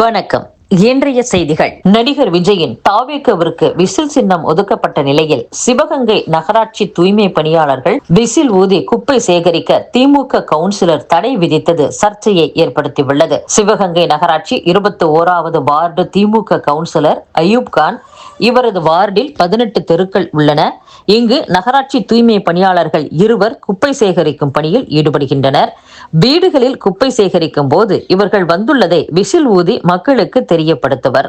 வணக்கம். இன்றைய செய்திகள். நடிகர் விஜயின் தாவேக்கவிற்கு விசில் சின்னம் ஒதுக்கப்பட்ட நிலையில் சிவகங்கை நகராட்சி தூய்மை பணியாளர்கள் விசில் ஊதி குப்பை சேகரிக்க திமுக கவுன்சிலர் தடை விதித்தது சர்ச்சையை ஏற்படுத்தியுள்ளது. சிவகங்கை நகராட்சி இருபத்தி ஓராவது ward DMK councillor Ayub Khan இவரது வார்டில் பதினெட்டு தெருக்கள் உள்ளன. இங்கு நகராட்சி தூய்மை பணியாளர்கள் இருவர் குப்பை சேகரிக்கும் பணியில் ஈடுபடுகின்றனர். வீடுகளில் குப்பை சேகரிக்கும் போது இவர்கள் வந்துள்ளதை விசில் ஊதி மக்களுக்கு தெரியப்படுத்துவர்.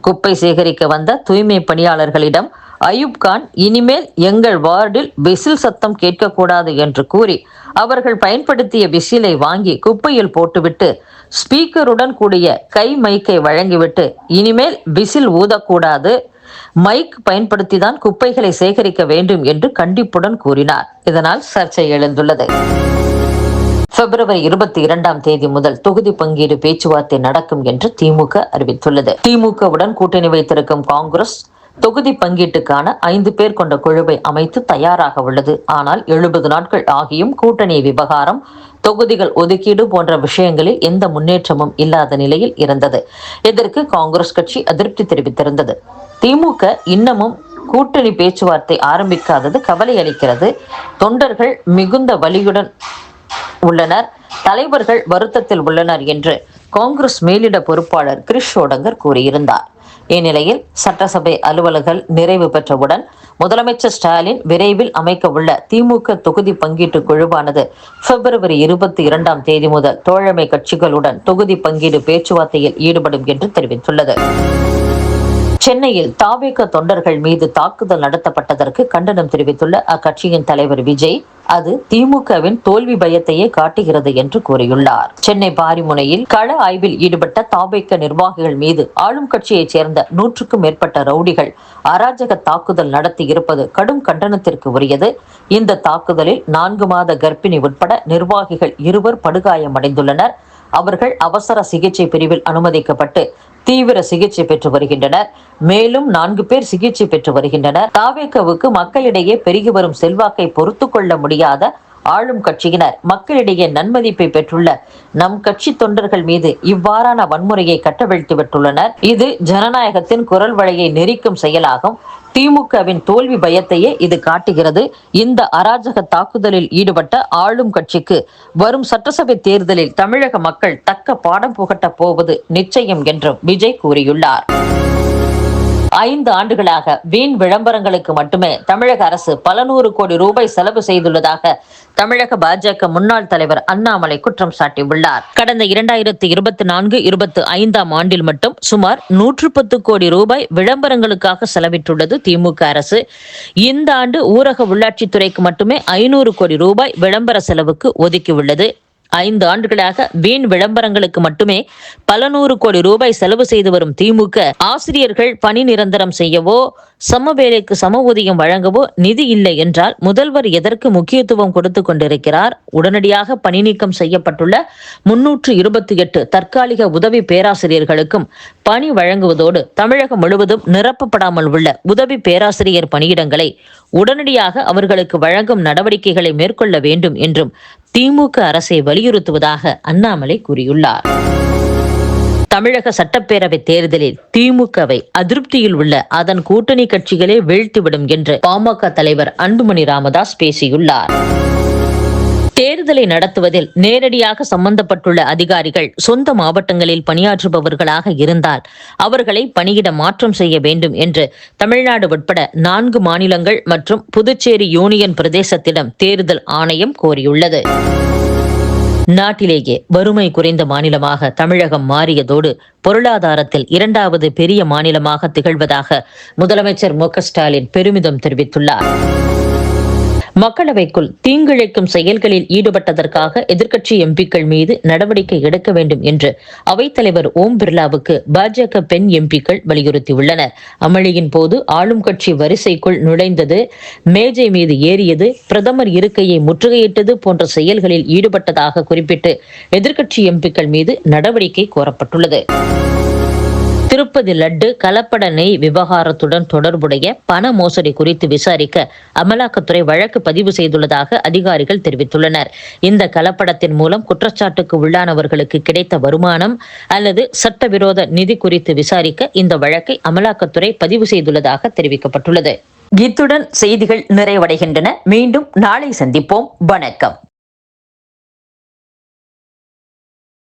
குப்பை சேகரிக்க வந்த தூய்மை பணியாளர்களிடம் அயூப் கான் இனிமேல் எங்கள் வார்டில் விசில் சத்தம் கேட்கக்கூடாது என்று கூறி அவர்கள் பயன்படுத்திய விசிலை வாங்கி குப்பையில் போட்டுவிட்டு ஸ்பீக்கருடன் கூடிய கை மைக்கை வழங்கிவிட்டு இனிமேல் விசில் ஊதக்கூடாது. மைக் பயன்படுத்திதான் குப்பைகளை சேகரிக்க வேண்டும் என்று கண்டிப்புடன் கூறினார். இதனால் சர்ச்சை எழுந்துள்ளது. பிப்ரவரி இருபத்தி இரண்டாம் தேதி முதல் தொகுதி பங்கீடு பேச்சுவார்த்தை நடக்கும் என்று திமுக அறிவித்துள்ளது. திமுகவுடன் கூட்டணி வைத்திருக்கும் காங்கிரஸ் தொகுதி பங்கீட்டுக்கான ஐந்து பேர் கொண்ட குழுவை அமைத்து தயாராக உள்ளது. ஆனால் எழுபது நாட்கள் ஆகியும் கூட்டணி விவகாரம் தொகுதிகள் ஒதுக்கீடு போன்ற விஷயங்களில் எந்த முன்னேற்றமும் இல்லாத நிலையில் இருந்தது. இதற்கு காங்கிரஸ் கட்சி அதிருப்தி தெரிவித்திருந்தது. திமுக இன்னமும் கூட்டணி பேச்சுவார்த்தை ஆரம்பிக்காதது கவலை அளிக்கிறது தொண்டர்கள் மிகுந்த வலியுடன் உள்ளனர். தலைவர்கள் வருத்தத்தில் உள்ளனர் என்று காங்கிரஸ் மேலிட பொறுப்பாளர் கிரிஷ் ஓடங்கர் கூறியிருந்தார். இந்நிலையில் சட்டசபை அலுவல்கள் நிறைவு பெற்றவுடன் முதலமைச்சர் ஸ்டாலின் விரைவில் அமைக்க உள்ள திமுக தொகுதி பங்கீட்டு குழுவானது பிப்ரவரி இருபத்தி இரண்டாம் தேதி முதல் தோழமை கட்சிகளுடன் தொகுதி பங்கீடு பேச்சுவார்த்தையில் ஈடுபடும் என்று தெரிவித்துள்ளது. சென்னையில் தாவேக தொண்டர்கள் மீது தாக்குதல் நடத்தப்பட்டதற்கு கண்டனம் தெரிவித்துள்ள அக்கட்சியின் தலைவர் விஜய் அது திமுகவின் தோல்வி பயத்தையே காட்டுகிறது என்று கூறியுள்ளார். சென்னை பாரிமுனையில் கள ஆய்வில் ஈடுபட்ட தாபேக்க நிர்வாகிகள் மீது ஆளும் கட்சியைச் சேர்ந்த நூற்றுக்கும் மேற்பட்ட ரவுடிகள் அராஜக தாக்குதல் நடத்தி இருப்பது கடும் கண்டனத்திற்கு உரியது. இந்த தாக்குதலில் நான்கு மாத கர்ப்பிணி உட்பட நிர்வாகிகள் இருவர் படுகாயமடைந்துள்ளனர். அவர்கள் அவசர சிகிச்சை பிரிவில் அனுமதிக்கப்பட்டு தீவிர சிகிச்சை பெற்று வருகின்றனர். மேலும் நான்கு பேர் சிகிச்சை பெற்று வருகின்றனர். தாவேக்கவுக்கு மக்களிடையே பெருகி வரும் செல்வாக்கை பொறுத்து கொள்ள முடியாத ஆளும் கட்சியினர். மக்களிடையே நன்மதிப்பை பெற்றுள்ள நம் கட்சி தொண்டர்கள் மீது இவ்வாறான வன்முறையை கட்டவிழ்த்து விட்டுள்ளனர். இது ஜனநாயகத்தின் குரல் வழியை நெரிக்கும் செயலாகும். திமுகவின் தோல்வி பயத்தையே இது காட்டுகிறது. இந்த அராஜக தாக்குதலில் ஈடுபட்ட ஆளும் கட்சிக்கு வரும் சட்டசபை தேர்தலில் தமிழக மக்கள் தக்க பாடம் புகட்ட போவது நிச்சயம் என்றும் விஜய் கூறியுள்ளார். ஐந்து ஆண்டுகளாக வீண் விளம்பரங்களுக்கு மட்டுமே தமிழக அரசு பல நூறு கோடி ரூபாய் செலவு செய்துள்ளதாக தமிழக பாஜக முன்னாள் தலைவர் அண்ணாமலை குற்றம் சாட்டியுள்ளார். கடந்த இரண்டாயிரத்தி இருபத்தி நான்கு இருபத்தி ஐந்தாம் ஆண்டில் மட்டும் சுமார் நூற்று பத்து கோடி ரூபாய் விளம்பரங்களுக்காக செலவிட்டுள்ளது திமுக அரசு. இந்த ஆண்டு ஊரக உள்ளாட்சித்துறைக்கு மட்டுமே ஐநூறு கோடி ரூபாய் விளம்பர செலவுக்கு ஒதுக்கியுள்ளது. ஐந்து ஆண்டுகளாக வீண் விளம்பரங்களுக்கு மட்டுமே பல நூறு கோடி ரூபாய் செலவு செய்து வரும் திமுக ஆசிரியர்கள் பணி நிரந்தரம் செய்யவோ சம வேலைக்கு சம ஊதியம் வழங்கவோ நிதி இல்லை என்றால் முதல்வர் எதற்கு முக்கியத்துவம் கொடுத்து கொண்டிருக்கிறார்? உடனடியாக பணி நீக்கம் செய்யப்பட்டுள்ள முன்னூற்று இருபத்தி எட்டு தற்காலிக உதவி பேராசிரியர்களுக்கும் பணி வழங்குவதோடு தமிழகம் முழுவதும் நிரப்பப்படாமல் உள்ள உதவி பேராசிரியர் பணியிடங்களை உடனடியாக அவர்களுக்கு வழங்கும் நடவடிக்கைகளை மேற்கொள்ள வேண்டும் என்றும் திமுக அரசை வலியுறுத்துவதாக அண்ணாமலை கூறியுள்ளார். தமிழக சட்டப்பேரவை தேர்தலில் திமுகவை அதிருப்தியில் உள்ள அதன் கூட்டணி கட்சிகளே வீழ்த்திவிடும் என்று பாமக தலைவர் அன்புமணி ராமதாஸ் பேசியுள்ளார். தேர்தலை நடத்துவதில் நேரடியாக சம்பந்தப்பட்டுள்ள அதிகாரிகள் சொந்த மாவட்டங்களில் பணியாற்றுபவர்களாக இருந்தால் அவர்களை பணியிட மாற்றம் செய்ய வேண்டும் என்று தமிழ்நாடு உட்பட நான்கு மாநிலங்கள் மற்றும் புதுச்சேரி யூனியன் பிரதேசத்திடம் தேர்தல் ஆணையம் கோரியுள்ளது. நாட்டிலேயே வறுமை குறைந்த மாநிலமாக தமிழகம் மாறியதோடு பொருளாதாரத்தில் இரண்டாவது பெரிய மாநிலமாக திகழ்வதாக முதலமைச்சர் மு ஸ்டாலின் பெருமிதம் தெரிவித்துள்ளார். மக்களவைக்குள் தீங்கிழைக்கும் செயல்களில் ஈடுபட்டதற்காக எதிர்க்கட்சி எம்பிக்கள் மீது நடவடிக்கை எடுக்க வேண்டும் என்று அவைத்தலைவர் ஓம் பிர்லாவுக்கு பாஜக பெண் எம்பிக்கள் வலியுறுத்தியுள்ளனர். அமளியின் போது ஆளும் கட்சி வரிசைக்குள் நுழைந்தது மேஜை மீது ஏறியது பிரதமர் இருக்கையை முற்றுகையிட்டது போன்ற செயல்களில் ஈடுபட்டதாக குறிப்பிட்டு எதிர்க்கட்சி எம்பிக்கள் மீது நடவடிக்கை கோரப்பட்டுள்ளது. திருப்பதி லட்டு கலப்பட நெய் விவகாரத்துடன் தொடர்புடைய பண மோசடி குறித்து விசாரிக்க அமலாக்கத்துறை வழக்கு பதிவு செய்துள்ளதாக அதிகாரிகள் தெரிவித்துள்ளனர். இந்த கலப்படத்தின் மூலம் குற்றச்சாட்டுக்கு உள்ளானவர்களுக்கு கிடைத்த வருமானம் அல்லது சட்டவிரோத நிதி குறித்து விசாரிக்க இந்த வழக்கை அமலாக்கத்துறை பதிவு செய்துள்ளதாக தெரிவிக்கப்பட்டுள்ளது. இத்துடன் செய்திகள் நிறைவடைகின்றன. மீண்டும் நாளை சந்திப்போம். வணக்கம்.